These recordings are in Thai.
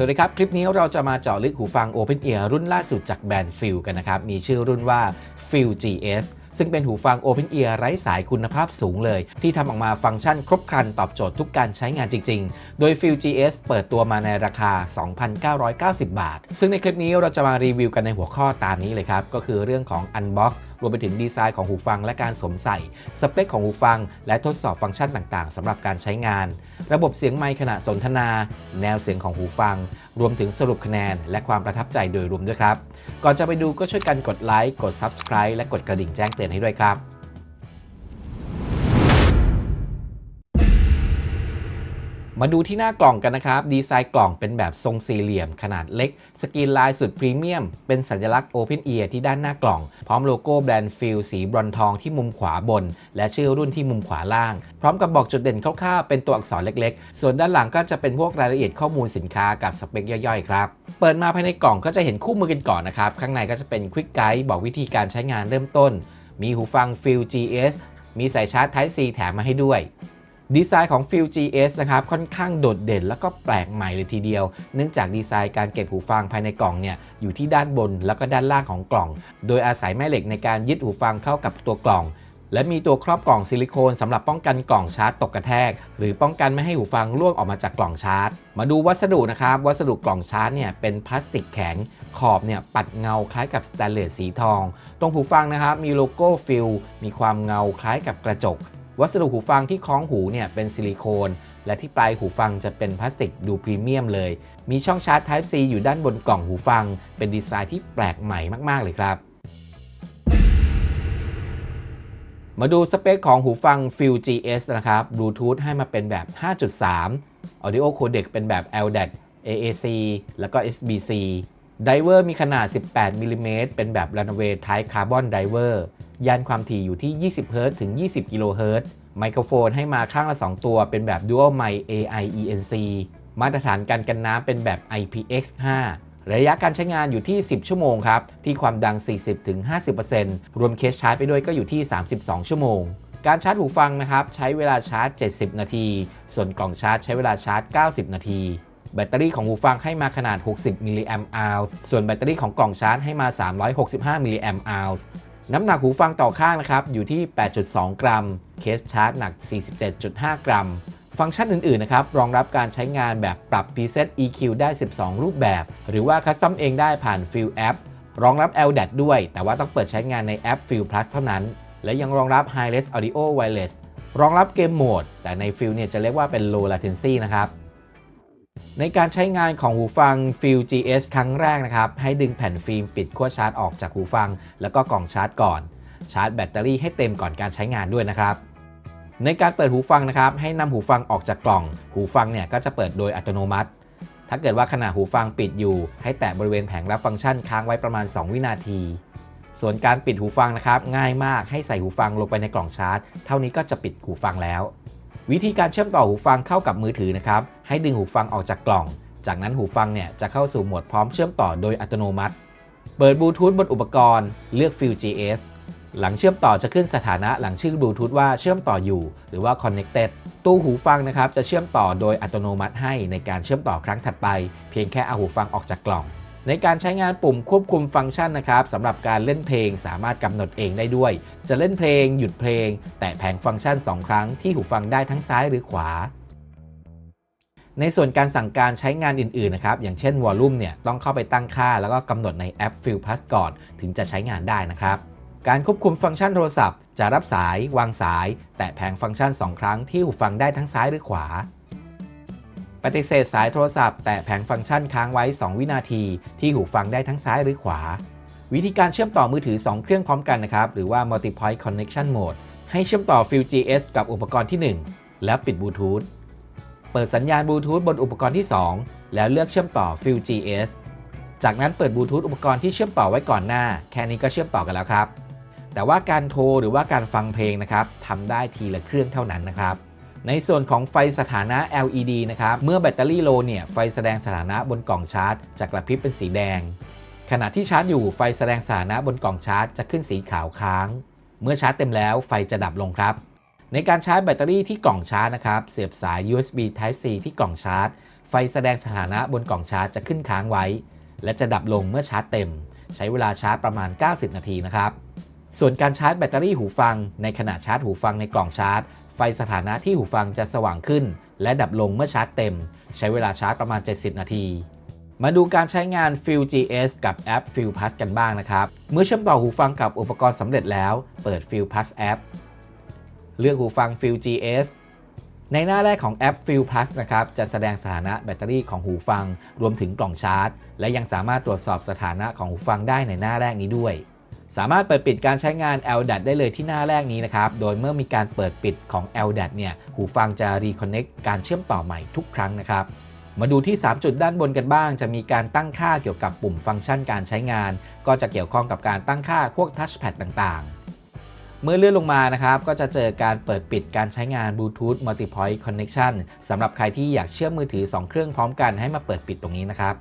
สวัสดีครับ คลิปนี้เราจะมาเจาะลึกหูฟัง Open Ear รุ่นล่าสุดจากแบรนด์ Feel กันนะครับ มีชื่อรุ่นว่า Feel GS ซึ่งเป็นหูฟัง Open Ear ไร้สายคุณภาพสูงเลย ที่ทำออกมาฟังก์ชันครบครันตอบโจทย์ทุกการใช้งานจริง ๆ โดย Feel GS เปิดตัวมาในราคา 2,990 บาท ซึ่งในคลิปนี้เราจะมารีวิวกันในหัวข้อตามนี้เลยครับ ก็คือเรื่องของ Unbox รวมไปถึงดีไซน์ของหูฟังและการสวมใส่ สเปคของหูฟัง และทดสอบฟังก์ชันต่างๆสำหรับการใช้งาน ระบบเสียงไมค์ขณะสนทนา แนวเสียงของหูฟัง รวมถึงสรุปคะแนน และความประทับใจโดยรวมด้วยครับ ก่อนจะไปดูก็ช่วยกันกดไลค์กด Subscribe และกดกระดิ่งแจ้งเตือนให้ด้วยครับ มาดูที่หน้ากล่องกันนะครับ ดีไซน์กล่องเป็นแบบทรงสี่เหลี่ยมขนาดเล็ก สกรีนลายสุดพรีเมียม เป็นสัญลักษณ์ Open Ear ที่ด้านหน้ากล่อง พร้อมโลโก้แบรนด์ฟิลสีบรอนทองที่มุมขวาบน และชื่อรุ่นที่มุมขวาล่าง พร้อมกับบอกจุดเด่นคร่าวๆเป็นตัวอักษรเล็กๆ ส่วนด้านหลังก็จะเป็นพวกรายละเอียดข้อมูลสินค้ากับสเปคย่อยๆครับ เปิดมาภายในกล่องก็จะเห็นคู่มือกันก่อนนะครับ ข้างในก็จะเป็นควิกไกด์บอกวิธีการใช้งานเริ่มต้น มีหูฟัง f i l GS มีสายชาร์จ Type C แถมมาให้ด้วย ดีไซน์ของ f i l GS นะครับค่อนข้างโดดเด่นแล้วก็แปลกใหม่เลยทีเดียว เนื่องจากดีไซน์การเก็บหูฟังภายในกล่องเนี่ยอยู่ที่ด้านบนแล้วก็ด้านล่างของกล่อง โดยอาศัยแม่เหล็กในการยึดหูฟังเข้ากับตัวกล่อง และมีตัวครอบกล่องซิลิโคนสำหรับป้องกันกล่องชาร์จตกกระแทก หรือป้องกันไม่ให้หูฟังร่วงออกมาจากกล่องชาร์จ มาดูวัสดุนะครับวัสดุกล่องชาร์จเนี่ยเป็นพลาสติกแข็งขอบเนี่ยปัดเงาคล้ายกับสแตนเลสสีทอง ตรงหูฟังนะครับมีโลโก้ฟิลมีความเงาคล้ายกับกระจก วัสดุหูฟังที่คล้องหูเนี่ยเป็นซิลิโคน และที่ปลายหูฟังจะเป็นพลาสติกดูพรีเมียมเลย มีช่องชาร์จ Type C อยู่ด้านบนกล่องหูฟัง เป็นดีไซน์ที่แปลกใหม่มาก ๆ เลยครับ มาดูสเปคของหูฟัง f i l GS นะครับบลูทูธให้มาเป็นแบบ 5.3 Audio Codec เป็นแบบ LDAC AAC แล้วก็ SBC ไดเวอร์มีขนาด 18มิลลิเมตรเป็นแบบ Runaway Type Carbon Diver ยานความถี่อยู่ที่ 20 Hz ถึง 20 กิโลเฮิรตซ์ไมโครโฟนให้มาข้างละ 2 ตัวเป็นแบบ Dual Mic AI ENC มาตรฐานการกันน้ำเป็นแบบ IPX5 ระยะการใช้งานอยู่ที่ 10 ชั่วโมงครับ ที่ความดัง 40-50%รวมเคสชาร์จไปด้วยก็อยู่ที่ 32 ชั่วโมง การชาร์จหูฟังนะครับ ใช้เวลาชาร์จ 70 นาที ส่วนกล่องชาร์จใช้เวลาชาร์จ 90 นาที แบตเตอรี่ของหูฟังให้มาขนาด 60 มิลลิแอมป์อัลส่วนแบตเตอรี่ของกล่องชาร์จให้มา 365 มิลลิแอมป์อัล น้ำหนักหูฟังต่อข้างนะครับอยู่ที่ 8.2 กรัม เคสชาร์จหนัก 47.5 กรัม ฟังก์ชันอื่น ๆ นะครับ รองรับการใช้งานแบบปรับ preset EQ ได้ 12 รูปแบบ หรือว่าคัสตอมเองได้ผ่าน Feel App รองรับ LDAT ด้วย แต่ว่าต้องเปิดใช้งานในแอป Feel Plus เท่านั้น และยังรองรับ Hi-Res Audio Wireless รองรับเกมโหมด แต่ใน Feel เนี่ยจะเรียกว่าเป็น Low Latency นะครับ ในการใช้งานของหูฟัง Feel GS ครั้งแรกนะครับ ให้ดึงแผ่นฟิล์มปิดขั้วชาร์จออกจากหูฟัง แล้วก็กล่องชาร์จก่อน ชาร์จแบตเตอรี่ให้เต็มก่อนการใช้งานด้วยนะครับ ในการเปิดหูฟังนะครับ ให้นำหูฟังออกจากกล่อง หูฟังเนี่ยก็จะเปิดโดยอัตโนมัติ ถ้าเกิดว่าขณะหูฟังปิดอยู่ ให้แตะบริเวณแผงรับฟังก์ชันค้างไว้ประมาณ 2 วินาที ส่วนการปิดหูฟังนะครับ ง่ายมากให้ใส่หูฟังลงไปในกล่องชาร์จ เท่านี้ก็จะปิดหูฟังแล้ว วิธีการเชื่อมต่อหูฟังเข้ากับมือถือนะครับ ให้ดึงหูฟังออกจากกล่อง จากนั้นหูฟังเนี่ยจะเข้าสู่โหมดพร้อมเชื่อมต่อโดยอัตโนมัติ เปิดบลูทูธบนอุปกรณ์ เลือก Feel GS หลังเชื่อมต่อจะขึ้นสถานะหลังชื่อบลูทูธว่าเชื่อมต่ออยู่ หรือว่า connected ตู้หูฟังนะครับจะเชื่อมต่อโดยอัตโนมัติให้ในการเชื่อมต่อครั้งถัดไป เพียงแค่เอาหูฟังออกจากกล่อง ในการใช้งานปุ่มควบคุมฟังก์ชันนะครับสำหรับการเล่นเพลงสามารถกำหนดเองได้ด้วย จะเล่นเพลง หยุดเพลง แตะแผงฟังก์ชัน 2 ครั้งที่หูฟังได้ทั้งซ้ายหรือขวาในส่วนการสั่งการใช้งานอื่น ๆ นะครับ อย่างเช่นวอลลุ่มเนี่ย ต้องเข้าไปตั้งค่า แล้วก็กำหนดในแอป Feel Plus ก่อน ถึงจะใช้งานได้นะครับ การควบคุมฟังก์ชันโทรศัพท์ จะรับสาย วางสาย แตะแผงฟังก์ชัน 2 ครั้งที่หูฟังได้ทั้งซ้ายหรือขวา ปฏิเสธสายโทรศัพท์แตะแผงฟังก์ชันค้างไว้ 2 วินาที ที่หูฟังได้ทั้งซ้ายหรือขวา วิธีการเชื่อมต่อมือถือ 2 เครื่องพร้อมกันนะครับ หรือว่า multi point connection mode ให้เชื่อมต่อ Feel GS กับอุปกรณ์ที่ 1 แล้วปิดบลูทูธเปิดสัญญาณบลูทูธบนอุปกรณ์ที่ 2 แล้วเลือกเชื่อมต่อ Feel GS จากนั้นเปิดบลูทูธอุปกรณ์ที่เชื่อมต่อไว้ก่อนหน้า แค่นี้ก็เชื่อมต่อกันแล้วครับ แต่ว่าการโทรหรือว่าการฟังเพลงนะครับทำได้ทีละเครื่องเท่านั้นนะครับ ในส่วนของไฟสถานะ LED นะครับ เมื่อแบตเตอรี่โลเนี่ย ไฟแสดงสถานะบนกล่องชาร์จจะกระพริบเป็นสีแดง ขณะที่ชาร์จอยู่ไฟแสดงสถานะบนกล่องชาร์จจะขึ้นสีขาวค้าง เมื่อชาร์จเต็มแล้วไฟจะดับลงครับ ในการชาร์จแบตเตอรี่ที่กล่องชาร์จนะครับ เสียบสาย USB Type C ที่กล่องชาร์จ ไฟแสดงสถานะบนกล่องชาร์จจะขึ้นค้างไว้ และจะดับลงเมื่อชาร์จเต็ม ใช้เวลาชาร์จประมาณ 90 นาทีนะครับส่วนการชาร์จแบตเตอรี่หูฟัง ในขณะชาร์จหูฟังในกล่องชาร์จ ไฟสถานะที่หูฟังจะสว่างขึ้น และดับลงเมื่อชาร์จเต็ม ใช้เวลาชาร์จประมาณ 70 นาที มาดูการใช้งาน f i l GS กับแอป f i l Plus กันบ้างนะครับ เมื่อเชื่อมต่อหูฟังกับอุปกรณ์สำเร็จแล้ว เปิด f i l Plus App เลือกหูฟัง f i l GS ในหน้าแรกของแอป f i l Plus นะครับ จะแสดงสถานะแบตเตอรี่ของหูฟัง รวมถึงกล่องชาร์จ และยังสามารถตรวจสอบสถานะของหูฟังได้ในหน้าแรกนี้ด้วย สามารถเปิดปิดการใช้งาน LDAT ได้เลยที่หน้าแรกนี้นะครับ โดยเมื่อมีการเปิดปิดของ LDAT เนี่ย หูฟังจะ Reconnect การเชื่อมต่อใหม่ทุกครั้งนะครับ มาดูที่ 3 จุดด้านบนกันบ้าง จะมีการตั้งค่าเกี่ยวกับปุ่มฟังก์ชันการใช้งาน ก็จะเกี่ยวข้องกับการตั้งค่าพวกทัชแพดต่างๆเมื่อเลื่อนลงมานะครับ ก็จะเจอการเปิดปิดการใช้งาน Bluetooth Multipoint Connection สำหรับใครที่อยากเชื่อมมือถือ 2 เครื่องพร้อมกันให้มาเปิดปิดตรงนี้นะครับ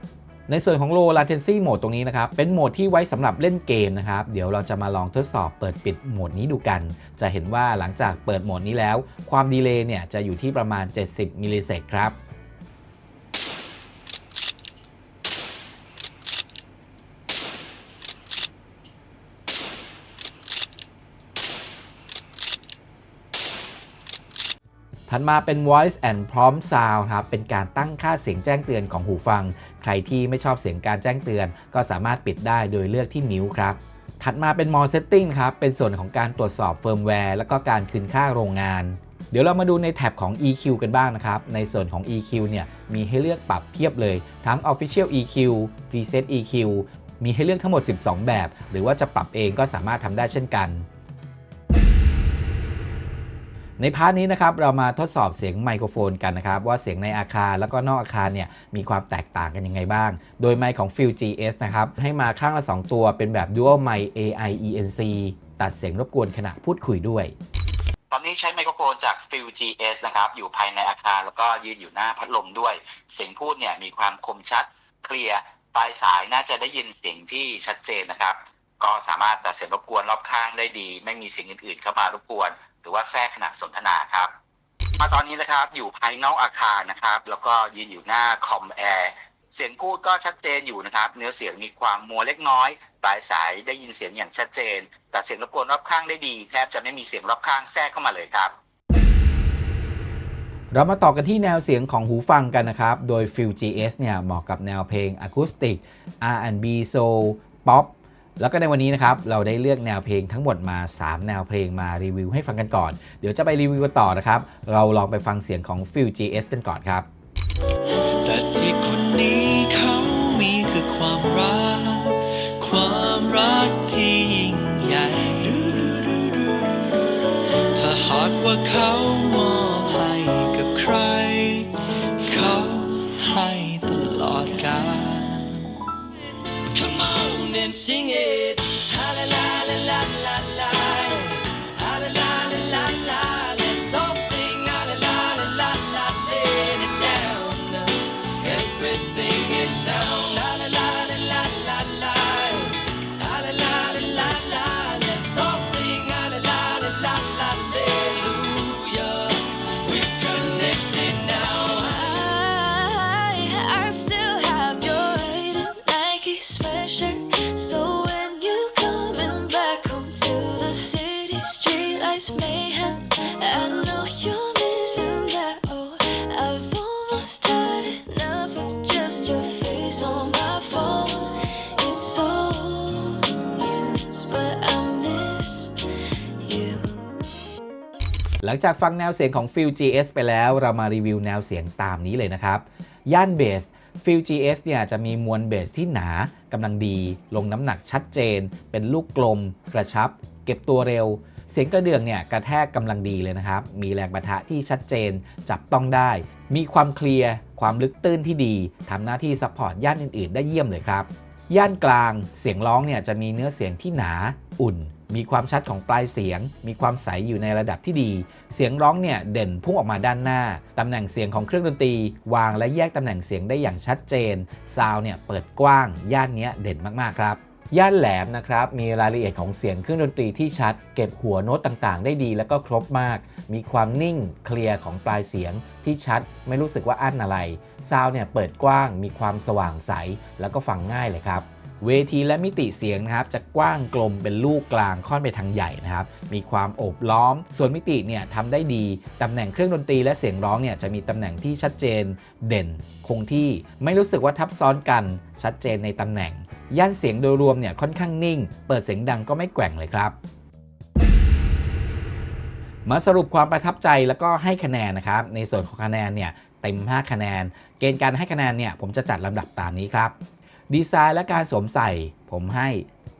ในส่วนของ Low Latency Mode ตรงนี้นะครับ เป็นโหมดที่ไว้สำหรับเล่นเกมนะครับ เดี๋ยวเราจะมาลองทดสอบเปิดปิดโหมดนี้ดูกัน จะเห็นว่าหลังจากเปิดโหมดนี้แล้ว ความดีเลย์เนี่ยจะอยู่ที่ประมาณ 70มิลลิเซกครับ ถัดมาเป็น voice and prompt sound ครับ เป็นการตั้งค่าเสียงแจ้งเตือนของหูฟัง ใครที่ไม่ชอบเสียงการแจ้งเตือน ก็สามารถปิดได้โดยเลือกที่นิ้วครับ ถัดมาเป็น more setting ครับ เป็นส่วนของการตรวจสอบเฟิร์มแวร์ แล้วก็การคืนค่าโรงงาน เดี๋ยวเรามาดูในแท็บของ EQ กันบ้างนะครับ ในส่วนของ EQ เนี่ย มีให้เลือกปรับเพียบเลย ทั้ง Official EQ Preset EQ มีให้เลือกทั้งหมด 12 แบบ หรือว่าจะปรับเองก็สามารถทำได้เช่นกัน ในพาร์ทนี้นะครับเรามาทดสอบเสียงไมโครโฟนกันนะครับว่าเสียงในอาคารแล้วก็นอกอาคารเนี่ยมีความแตกต่างกันยังไงบ้าง โดยไมค์ของ f i l GS นะครับให้มาข้างละ 2 ตัวเป็นแบบ Dual Mic AI ENC ตัดเสียงรบกวนขณะพูดคุยด้วย ตอนนี้ใช้ไมโครโฟนจาก f i l GS นะครับอยู่ภายในอาคารแล้วก็ยืนอยู่หน้าพัดลมด้วย เสียงพูดเนี่ยมีความคมชัดเคลียร์ปลายสายน่าจะได้ยินเสียงที่ชัดเจนนะครับก็สามารถตัดเสียงรบกวนรอบข้างได้ดี ไม่มีเสียงอื่นๆเข้ามารบกวน หรือว่าแทรกขณะสนทนาครับ มาตอนนี้นะครับอยู่ภายนอกอาคารนะครับ แล้วก็ยืนอยู่หน้าคอมแอร์เสียงพูดก็ชัดเจนอยู่นะครับ เนื้อเสียงมีความมัวเล็กน้อยปลายสายได้ยินเสียงอย่างชัดเจน แต่เสียงรบกวนรอบข้างได้ดีแทบจะไม่มีเสียงรอบข้างแทรกเข้ามาเลยครับ เรามาต่อกันที่แนวเสียงของหูฟังกันนะครับ โดย f i l GS เนี่ยเหมาะกับแนวเพลงอะคูสติก R&B Soul Pop แล้วก็ในวันนี้นะครับเราได้เลือกแนวเพลงทั้งหมดมา 3 แนวเพลงมารีวิวให้ฟังกันก่อน เดี๋ยวจะไปรีวิวกันต่อนะครับ เราลองไปฟังเสียงของ f i l GS กันก่อนครับแต่ที่คนนี้เขามีคือความรัก ความรักที่ยิ่งใหญ่ถ้าหากว่าเขา and sing it หลังจากฟังแนวเสียงของ f i l GS ไปแล้ว เรามารีวิวแนวเสียงตามนี้เลยนะครับ ย่านเบส f i l GS เนี่ยจะมีมวลเบสที่หนากำลังดี ลงน้ำหนักชัดเจน เป็นลูกกลม กระชับ เก็บตัวเร็ว เสียงกระเดื่องเนี่ยกระแทกกำลังดีเลยนะครับ มีแรงประทะที่ชัดเจน จับต้องได้ มีความเคลียร์ ความลึกตื้นที่ดีทำหน้าที่ซัพพอร์ตย่านอื่นๆ ได้เยี่ยมเลยครับ ย่านกลาง เสียงร้องเนี่ยจะมีเนื้อเสียงที่หนา อุ่น มีความชัดของปลายเสียง มีความใสอยู่ในระดับที่ดี เสียงร้องเนี่ยเด่นพุ่งออกมาด้านหน้า ตำแหน่งเสียงของเครื่องดนตรี วางและแยกตำแหน่งเสียงได้อย่างชัดเจน ซาวเนี่ยเปิดกว้าง ย่านนี้เด่นมากๆครับย่านแหลมนะครับมีรายละเอียดของเสียงเครื่องดนตรีที่ชัด เก็บหัวโน้ตต่างๆ ได้ดีแล้วก็ครบมาก มีความนิ่งเคลียร์ของปลายเสียงที่ชัด ไม่รู้สึกว่าอั้นอะไร ซาวเนี่ยเปิดกว้าง มีความสว่างใส แล้วก็ฟังง่ายเลยครับ เวทีและมิติเสียงนะครับจะกว้างกลมเป็นลูกกลางค่อนไปทางใหญ่นะครับ มีความโอบล้อม ส่วนมิติเนี่ยทำได้ดี ตำแหน่งเครื่องดนตรีและเสียงร้องเนี่ยจะมีตำแหน่งที่ชัดเจน เด่น คงที่ ไม่รู้สึกว่าทับซ้อนกัน ชัดเจนในตำแหน่ง ย่านเสียงโดยรวมเนี่ยค่อนข้างนิ่ง เปิดเสียงดังก็ไม่แกว่งเลยครับมาสรุปความประทับใจแล้วก็ให้คะแนนนะครับ ในส่วนของคะแนนเนี่ยเต็ม 5 คะแนน เกณฑ์การให้คะแนนเนี่ยผมจะจัดลำดับตามนี้ครับ ดีไซน์และการสวมใส่ ผมให้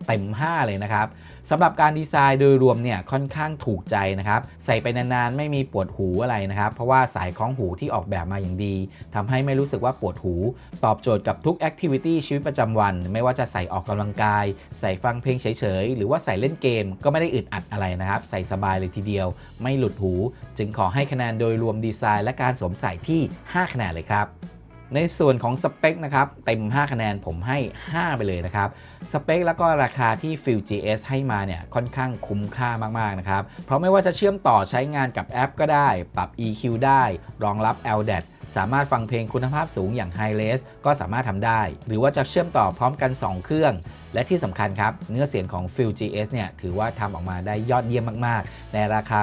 เต็ม 5 เลยนะครับสำหรับการดีไซน์โดยรวมเนี่ยค่อนข้างถูกใจนะครับ ใส่ไปนานๆ ไม่มีปวดหูอะไรนะครับ เพราะว่าสายคล้องหูที่ออกแบบมาอย่างดีทำให้ไม่รู้สึกว่าปวดหู ตอบโจทย์กับทุกแอคทิวิตี้ชีวิตประจำวัน ไม่ว่าจะใส่ออกกำลังกาย ใส่ฟังเพลงเฉยๆ หรือว่าใส่เล่นเกมก็ไม่ได้อึดอัดอะไรนะครับ ใส่สบายเลยทีเดียว ไม่หลุดหู จึงขอให้คะแนนโดยรวมดีไซน์ และการสวมใส่ที่ 5 คะแนนเลยครับ ในส่วนของสเปคนะครับเต็ม 5 คะแนนผมให้ 5 ไปเลยนะครับ สเปคแล้วก็ราคาที่ f i l GS ให้มาเนี่ยค่อนข้างคุ้มค่ามาก ๆ นะครับ เพราะไม่ว่าจะเชื่อมต่อใช้งานกับแอปก็ได้ ปรับ EQ ได้ รองรับ LDAT สามารถฟังเพลงคุณภาพสูงอย่าง High Res ก็สามารถทำได้ หรือว่าจะเชื่อมต่อพร้อมกัน 2 เครื่อง และที่สำคัญครับ เนื้อเสียงของ f i l GS เนี่ยถือว่าทำออกมาได้ยอดเยี่ยมมาก ๆ ในราคา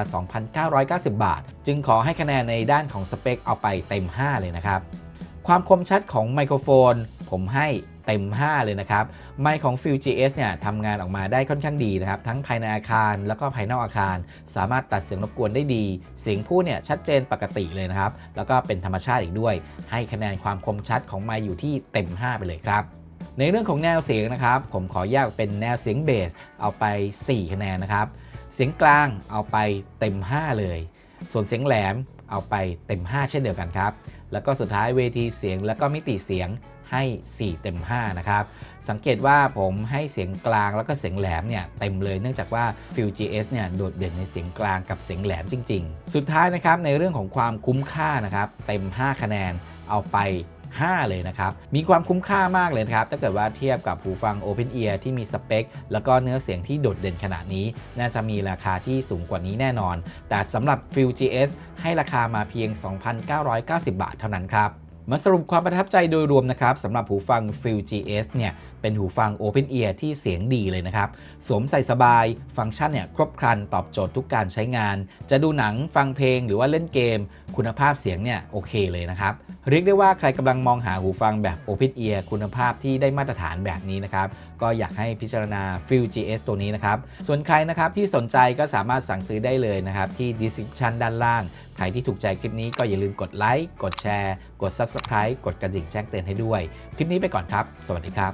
2,990 บาท จึงขอให้คะแนนในด้านของสเปคเอาไปเต็ม 5 เลยนะครับ ความคมชัดของไมโครโฟน ผมให้เต็ม 5 เลยนะครับ ไมค์ของ f i l GS เนี่ยทำงานออกมาได้ค่อนข้างดีนะครับ ทั้งภายในอาคารแล้วก็ภายนอกอาคาร สามารถตัดเสียงรบกวนได้ดี เสียงพูดเนี่ยชัดเจนปกติเลยนะครับ แล้วก็เป็นธรรมชาติอีกด้วย ให้คะแนนความคมชัดของไมค์อยู่ที่เต็ม 5 ไปเลยครับ ในเรื่องของแนวเสียงนะครับ ผมขอแยกเป็นแนวเสียงเบสเอาไป 4 คะแนนนะครับ เสียงกลางเอาไปเต็ม 5 เลย ส่วนเสียงแหลมเอาไปเต็ม 5 เช่นเดียวกันครับ แล้วก็สุดท้ายเวทีเสียง แล้วก็มิติเสียงให้ 4 เต็ม 5 นะครับ สังเกตว่าผมให้เสียงกลางแล้วก็เสียงแหลมเนี่ยเต็มเลยเนื่องจากว่า f u l GS เนี่ยโดดเด่นในเสียงกลางกับเสียงแหลมจริง ๆ สุดท้ายนะครับในเรื่องของความคุ้มค่านะครับเต็ม 5 คะแนนเอาไป 5 เลยนะครับ มีความคุ้มค่ามากเลยครับ ถ้าเกิดว่าเทียบกับหูฟัง Open Ear ที่มีสเปค แล้วก็เนื้อเสียงที่โดดเด่นขนาดนี้ น่าจะมีราคาที่สูงกว่านี้แน่นอน แต่สำหรับ f i l GS ให้ราคามาเพียง 2,990 บาทเท่านั้นครับมาสรุปความประทับใจโดยรวมนะครับสำหรับหูฟัง f i l GS เนี่ยเป็นหูฟัง Open Ear ที่เสียงดีเลยนะครับ สวมใส่สบาย ฟังก์ชันเนี่ยครบครันตอบโจทย์ทุกการใช้งาน จะดูหนังฟังเพลงหรือว่าเล่นเกม คุณภาพเสียงเนี่ยโอเคเลยนะครับ เรียกได้ว่าใครกำลังมองหาหูฟังแบบ Open Ear คุณภาพที่ได้มาตรฐานแบบนี้นะครับ ก็อยากให้พิจารณา f i l GS ตัวนี้นะครับ ส่วนใครนะครับที่สนใจก็สามารถสั่งซื้อได้เลยนะครับ ที่ description ด้านล่าง ใครที่ถูกใจคลิปนี้ก็อย่าลืมกดไลค์กดแชร์ กด Subscribe กดกระดิ่งแจ้งเตือนให้ด้วย คลิปนี้ไปก่อนครับ สวัสดีครับ